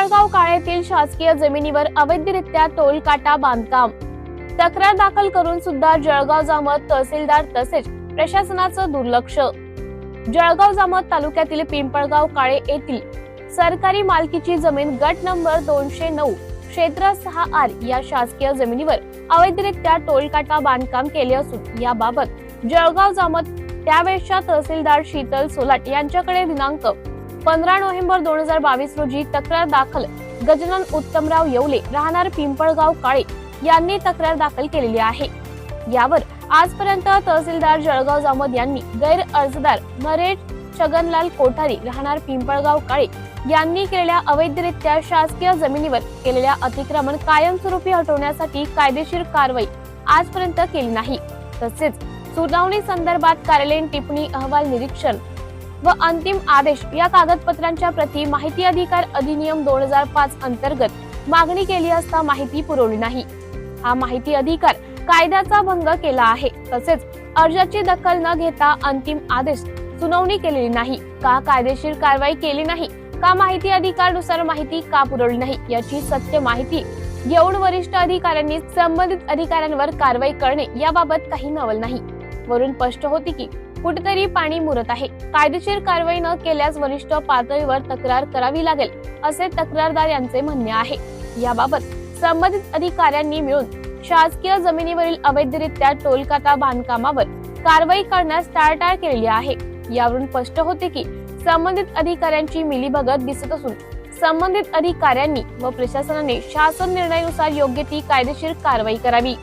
पिंपळगाव काळेतील शासकीय जमिनीवर अवैधरित्या टोलकाटा बांधकाम. तक्रार दाखल करून सुद्धा जळगाव जामत तहसीलदार तसेच प्रशासनाचं दुर्लक्ष. जळगाव जामत तालुक्यातील पिंपळगाव काळे येथील सरकारी मालकीची जमीन गट नंबर दोनशे नऊ क्षेत्र सहा आर या शासकीय जमिनीवर अवैधरित्या टोलकाटा बांधकाम केले असून याबाबत जळगाव जामत त्यावेळेसच्या तहसीलदार शीतल सोलाट यांच्याकडे दिनांक पंधरा नोव्हेंबर दोन हजार बावीस रोजी तक्रार दाखल गजानन उत्तमराव येवले राहणार पिंपळगाव काळे यांनी तक्रार दाखल केलेली आहे. यावर आजपर्यंत तहसीलदार जळगाव जामद यांनी गैर अर्जदार नरेट छगनलाल कोठारी राहणार पिंपळगाव काळे यांनी केलेल्या अवैधरित्या शासकीय जमिनीवर केलेल्या अतिक्रमण कायमस्वरूपी हटवण्यासाठी कायदेशीर कारवाई आजपर्यंत केली नाही. तसेच सुनावणी संदर्भात कार्यालयीन टिप्पणी अहवाल निरीक्षण व अंतिम आदेश या कागदपत्रांच्या प्रती माहिती अधिकार अधिनियम दोन हजार पाच अंतर्गत मागणी केली असता माहिती पुरवली नाही. हा माहिती अधिकार कायद्याचा भंग केला आहे. तसेच अर्जाची दखल न घेता अंतिम आदेश सुनावणी केलेली नाही. का कायदेशीर कारवाई केली नाही? का माहिती अधिकारानुसार माहिती का पुरवली नाही? याची सत्य माहिती घेऊन वरिष्ठ अधिकाऱ्यांनी संबंधित अधिकाऱ्यांवर कारवाई करणे याबाबत काही नवल नाही. वरून स्पष्ट होते की कुठेतरी पाणी मुरत आहे. कायदेशीर कारवाई न केल्यास वरिष्ठ पातळीवर तक्रार करावी लागेल असे तक्रारदार यांचे म्हणणे आहे. याबाबत संबंधित अधिकाऱ्यांनी मिळून शासकीय जमिनीवरील अवैधरित्या टोलकाता बांधकामावर कारवाई करण्यास टाळटाळ केलेली आहे. यावरून स्पष्ट होते की संबंधित अधिकाऱ्यांची मिलीभगत दिसत असून संबंधित अधिकाऱ्यांनी व प्रशासनाने शासन निर्णयानुसार योग्य ती कायदेशीर कारवाई करावी.